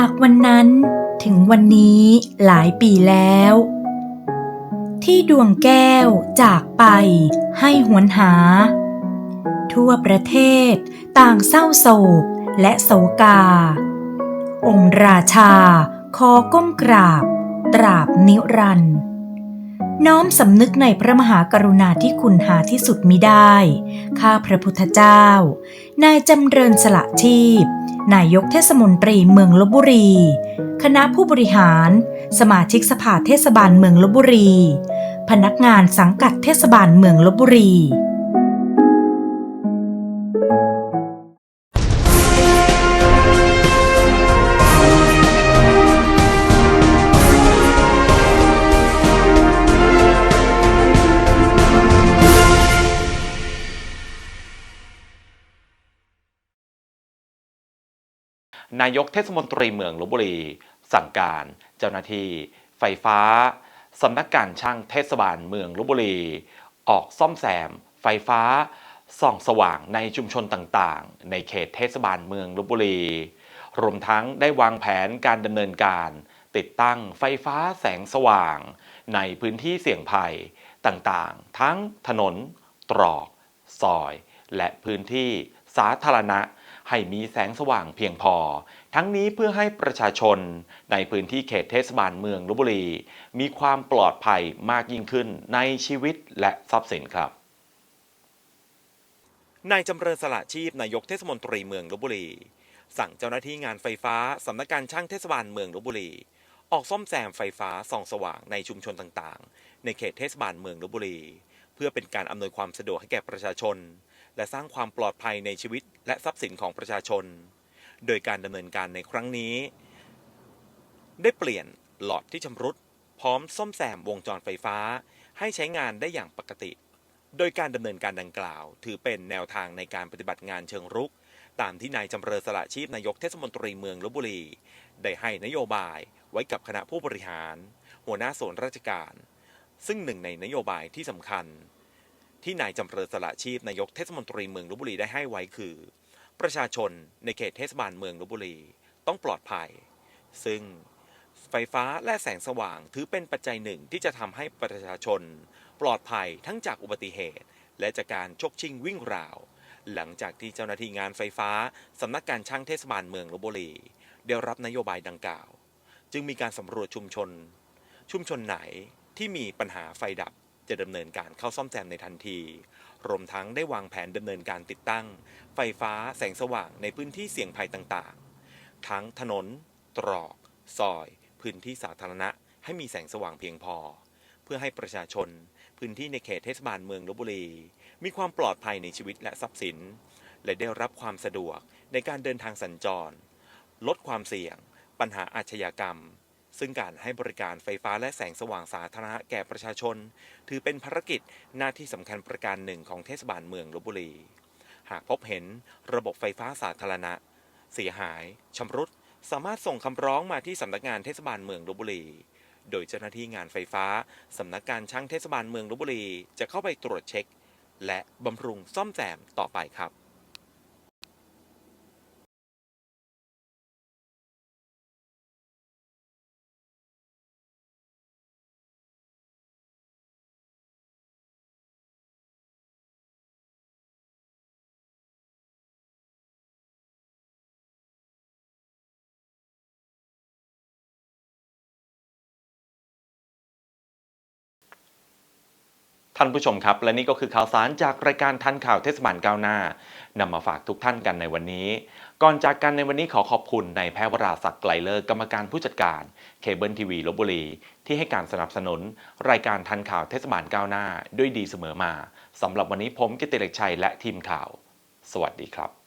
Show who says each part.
Speaker 1: จากวันนั้นถึงวันนี้หลายปีแล้ว ที่ดวงแก้วจากไปให้หวนหา ทั่วประเทศต่างเศร้าโศกและโศกา องค์ราชาขอก้มกราบ ตราบนิรันดร์ น้อมสำนึกในพระมหากรุณาที่คุณหาที่สุดมิได้ ข้าพระพุทธเจ้า นายจำเริญสละชีพ นายกเทศมนตรีเมืองลบบุรี คณะผู้บริหาร สมาชิกสภาเทศบาลเมืองลบบุรี พนักงานสังกัดเทศบาลเมืองลบบุรี
Speaker 2: นายกเทศมนตรีเมืองลบบุรี สั่งการ เจ้าหน้าที่ไฟฟ้าสำนักการช่างเทศบาลเมืองลบบุรี ออกซ่อมแซม ไฟฟ้าส่องสว่างในชุมชนต่างๆ ในเขตเทศบาลเมืองลบบุรี รวมทั้งได้วางแผนการดำเนินการ ติดตั้งไฟฟ้าแสงสว่าง ในพื้นที่เสี่ยงภัยต่างๆ ทั้งถนน ตรอก ซอย และพื้นที่สาธารณะ ให้มีแสงสว่างเพียงพอ ทั้งนี้เพื่อให้ประชาชนในพื้นที่เขตเทศบาลเมืองลบบุรี มีความปลอดภัยมากยิ่งขึ้นในชีวิตและทรัพย์สินครับนายจำเริญสละชีพนายกเทศมนตรีเมืองลบบุรี สั่งเจ้าหน้าที่งานไฟฟ้าสำนักการช่างเทศบาลเมืองลบบุรี ออกซ่อมแซมไฟฟ้าส่องสว่างในชุมชนต่างๆ ในเขตเทศบาลเมืองลบบุรี เพื่อเป็นการอำนวยความสะดวกให้แก่ประชาชน และสร้างความปลอดภัยในชีวิตและทรัพย์สินของประชาชน โดยการดำเนินการในครั้งนี้ ได้เปลี่ยนหลอดที่ชำรุด พร้อมซ่อมแซมวงจรไฟฟ้า ให้ใช้งานได้อย่างปกติ โดยการดำเนินการดังกล่าว ถือเป็นแนวทางในการปฏิบัติงานเชิงรุก ตามที่นายจำเริญสละชีพนายกเทศมนตรีเมืองลบบุรี ได้ให้นโยบายไว้กับคณะผู้บริหาร หัวหน้าส่วนราชการ ซึ่งหนึ่งในนโยบายที่สำคัญ ที่นายจำเริญสละชีพนายกเทศมนตรีเมืองลบบุรีได้ให้ไว้คือ ประชาชนในเขตเทศบาลเมืองลบบุรีต้องปลอดภัย ซึ่งไฟฟ้าและแสงสว่างถือเป็นปัจจัยหนึ่งที่จะทำให้ประชาชน ปลอดภัยทั้งจากอุบัติเหตุ และจากการชกชิงวิ่งราว หลังจากที่เจ้าหน้าที่งานไฟฟ้าสำนักการช่างเทศบาลเมืองลบบุรีได้รับนโยบายดังกล่าว จึงมีการสำรวจชุมชน ชุมชนไหนที่มีปัญหาไฟดับ จะดำเนินการเข้าซ่อมแซมในทันที รวมทั้งได้วางแผนดำเนินการติดตั้ง ไฟฟ้าแสงสว่างในพื้นที่เสี่ยงภัยต่างๆ ทั้งถนน ตรอก ซอย พื้นที่สาธารณะ ให้มีแสงสว่างเพียงพอ เพื่อให้ประชาชน พื้นที่ในเขตเทศบาลเมืองลบบุรี มีความปลอดภัยในชีวิตและทรัพย์สิน และได้รับความสะดวกในการเดินทางสัญจร ลดความเสี่ยง ปัญหาอาชญากรรม ซึ่งการให้บริการไฟฟ้าและแสงสว่างสาธารณะแก่ประชาชน ถือเป็นภารกิจหน้าที่สำคัญประการหนึ่งของเทศบาลเมืองลบบุรี หากพบเห็นระบบไฟฟ้าสาธารณะ เสียหายชำรุด สามารถส่งคำร้องมาที่สำนักงานเทศบาลเมืองลบบุรี โดยเจ้าหน้าที่งานไฟฟ้าสำนักการช่างเทศบาลเมืองลบบุรี จะเข้าไปตรวจเช็ค และบำรุงซ่อมแซมต่อไปครับ ท่านผู้ชมครับ และนี่ก็คือข่าวสารจากรายการทันข่าวเทศบาลก้าวหน้านำมาฝากทุกท่านกันในวันนี้ ก่อนจากกันในวันนี้ขอขอบคุณในายแพทย์วราศักดิ์ไกลเลิศกรรมการผู้จัดการเคเบิลทีวีลบบุรี ที่ให้การสนับสนุน รายการทันข่าวเทศบาลก้าวหน้า ด้วยดีเสมอมาสำหรับวันนี้ผมกิติเล็กชัยและทีมข่าว สวัสดีครับ